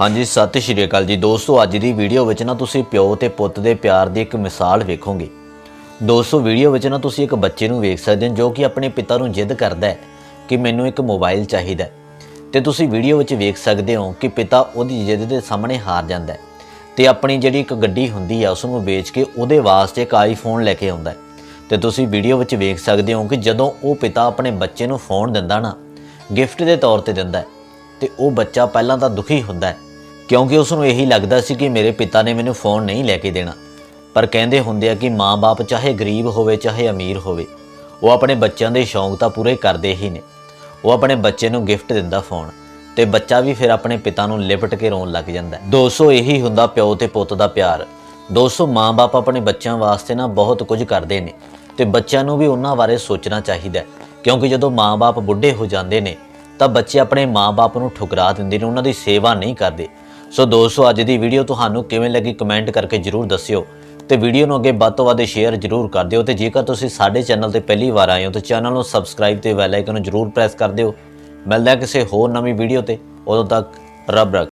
ਹਾਂਜੀ, ਸਤਿ ਸ਼੍ਰੀ ਅਕਾਲ ਜੀ। ਦੋਸਤੋ, ਅੱਜ ਦੀ ਵੀਡੀਓ ਵਿੱਚ ਨਾ ਤੁਸੀਂ ਪਿਓ ਤੇ ਪੁੱਤ ਦੇ ਪਿਆਰ ਦੀ ਇੱਕ ਮਿਸਾਲ ਵੇਖੋਗੇ। ਦੋਸਤੋ, ਵੀਡੀਓ ਵਿੱਚ ਨਾ ਤੁਸੀਂ ਇੱਕ ਬੱਚੇ ਨੂੰ ਵੇਖ ਸਕਦੇ ਹੋ ਜੋ ਕਿ ਆਪਣੇ ਪਿਤਾ ਨੂੰ ਜਿੱਦ ਕਰਦਾ ਹੈ ਕਿ ਮੈਨੂੰ ਇੱਕ ਮੋਬਾਈਲ ਚਾਹੀਦਾ ਹੈ। ਤੇ ਤੁਸੀਂ ਵੀਡੀਓ ਵਿੱਚ ਵੇਖ ਸਕਦੇ ਹੋ ਕਿ ਪਿਤਾ ਉਹਦੀ ਜਿੱਦ ਦੇ ਸਾਹਮਣੇ ਹਾਰ ਜਾਂਦਾ ਹੈ ਤੇ ਆਪਣੀ ਜਿਹੜੀ ਇੱਕ ਗੱਡੀ ਹੁੰਦੀ ਹੈ ਉਸ ਨੂੰ ਵੇਚ ਕੇ ਉਹਦੇ ਵਾਸਤੇ ਇੱਕ ਆਈਫੋਨ ਲੈ ਕੇ ਆਉਂਦਾ ਹੈ। ਤੇ ਤੁਸੀਂ ਵੀਡੀਓ ਵਿੱਚ ਵੇਖ ਸਕਦੇ ਹੋ ਕਿ ਜਦੋਂ ਉਹ ਪਿਤਾ ਆਪਣੇ ਬੱਚੇ ਨੂੰ ਫੋਨ ਦਿੰਦਾ ਨਾ ਗਿਫਟ ਦੇ ਤੌਰ ਤੇ ਦਿੰਦਾ ਹੈ, ਤੇ ਉਹ ਬੱਚਾ ਪਹਿਲਾਂ ਤਾਂ ਦੁਖੀ ਹੁੰਦਾ ਹੈ ਕਿਉਂਕਿ ਉਸ ਨੂੰ ਇਹੀ ਲੱਗਦਾ ਸੀ ਕਿ ਮੇਰੇ ਪਿਤਾ ਨੇ ਮੈਨੂੰ ਫੋਨ ਨਹੀਂ ਲੈ ਕੇ ਦੇਣਾ। ਪਰ ਕਹਿੰਦੇ ਹੁੰਦੇ ਆ ਕਿ ਮਾਂ-ਬਾਪ ਚਾਹੇ ਗਰੀਬ ਹੋਵੇ, ਚਾਹੇ ਅਮੀਰ ਹੋਵੇ, ਉਹ ਆਪਣੇ ਬੱਚਿਆਂ ਦੇ ਸ਼ੌਂਕ ਤਾਂ ਪੂਰੇ ਕਰਦੇ ਹੀ ਨੇ। ਉਹ ਆਪਣੇ ਬੱਚੇ ਨੂੰ ਗਿਫਟ ਦਿੰਦਾ ਫੋਨ ਤੇ ਬੱਚਾ ਵੀ ਫਿਰ ਆਪਣੇ ਪਿਤਾ ਨੂੰ ਲਿਪਟ ਕੇ ਰੋਣ ਲੱਗ ਜਾਂਦਾ ਹੈ। ਦੋਸਤੋ ਇਹੀ ਹੁੰਦਾ ਪਿਓ ਤੇ ਪੁੱਤ ਦਾ ਪਿਆਰ। ਦੋਸਤੋ ਮਾਂ-ਬਾਪ ਆਪਣੇ ਬੱਚਿਆਂ ਵਾਸਤੇ ਨਾ ਬਹੁਤ ਕੁਝ ਕਰਦੇ ਨੇ ਤੇ ਬੱਚਿਆਂ ਨੂੰ ਵੀ ਉਹਨਾਂ ਬਾਰੇ ਸੋਚਣਾ ਚਾਹੀਦਾ ਕਿਉਂਕਿ ਜਦੋਂ ਮਾਂ-ਬਾਪ ਬੁੱਢੇ ਹੋ ਜਾਂਦੇ ਨੇ, ਤਾਂ ਬੱਚੇ ਆਪਣੇ ਮਾਂ-ਬਾਪ ਨੂੰ ਠੁਕਰਾ ਦਿੰਦੇ ਨੇ, ਉਹਨਾਂ ਦੀ ਸੇਵਾ ਨਹੀਂ ਕਰਦੇ। ਸੋ ਦੋਸਤੋ, ਅੱਜ ਦੀ ਵੀਡੀਓ ਤੁਹਾਨੂੰ ਕਿਵੇਂ ਲੱਗੀ ਕਮੈਂਟ ਕਰਕੇ ਜਰੂਰ ਦੱਸਿਓ ਤੇ ਵੀਡੀਓ ਨੂੰ ਅੱਗੇ ਵੱਧ ਤੋਂ ਵੱਧ ਸ਼ੇਅਰ ਜਰੂਰ ਕਰ ਦਿਓ ਤੇ ਜੇਕਰ ਤੁਸੀਂ ਸਾਡੇ ਚੈਨਲ ਤੇ ਪਹਿਲੀ ਵਾਰ ਆਏ ਹੋ ਤਾਂ ਚੈਨਲ ਨੂੰ ਸਬਸਕ੍ਰਾਈਬ ਤੇ ਬੈਲ ਆਈਕਨ ਨੂੰ ਜਰੂਰ ਪ੍ਰੈਸ ਕਰ ਦਿਓ। ਮਿਲਦਾ ਕਿਸੇ ਹੋਰ ਨਵੀਂ ਵੀਡੀਓ ਤੇ। ਉਦੋਂ ਤੱਕ ਰੱਬ ਰੱਖ।